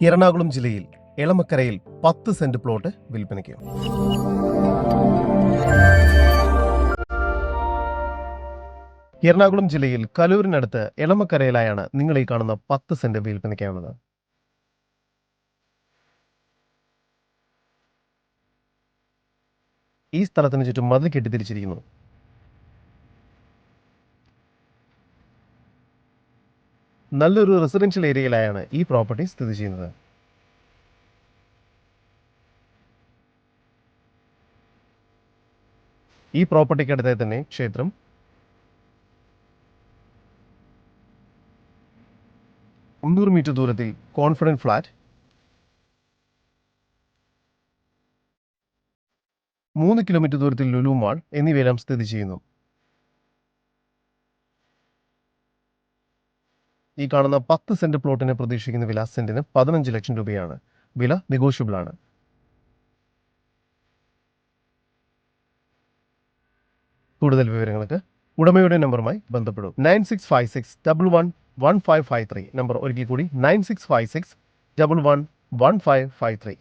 എറണാകുളം ജില്ലയിൽ എളമക്കരയിൽ പത്ത് saint plot വിൽപ്പനയ്ക്ക്. എറണാകുളം ജില്ലയിൽ കലൂരിനടുത്ത് എളമക്കരയിലായാണ് നിങ്ങൾ ഈ കാണുന്ന പത്ത് സെന്റ് വിൽപ്പനയ്ക്കാവുന്നത് ഈ സ്ഥലത്തിന് ചുറ്റും മതിൽ കെട്ടിത്തിരിച്ചിരിക്കുന്നു നല്ലൊരു റെസിഡൻഷ്യൽ ഏരിയയിലായാണ് ഈ പ്രോപ്പർട്ടി സ്ഥിതി ചെയ്യുന്നത്. ഈ പ്രോപ്പർട്ടിക്ക് അടുത്തായി തന്നെ ക്ഷേത്രം. മുന്നൂറ് മീറ്റർ ദൂരത്തിൽ കോൺഫിഡന്റ് ഫ്ലാറ്റ് മൂന്ന് കിലോമീറ്റർ ദൂരത്തിൽ ലുലു മാൾ എന്നിവയെല്ലാം സ്ഥിതി ചെയ്യുന്നു. ഈ കാണുന്ന പത്ത് സെന്റ് പ്ലോട്ടിന് പ്രതീക്ഷിക്കുന്ന വില സെന്റിന് പതിനഞ്ച് ലക്ഷം രൂപയാണ്. വില നെഗോഷ്യബിൾ ആണ് കൂടുതൽ വിവരങ്ങൾക്ക് ഉടമയുടെ നമ്പറുമായി ബന്ധപ്പെടും. Nine six five six double one one five five three. Number ഒരിക്കൽ കൂടി nine six five six double one one five five three.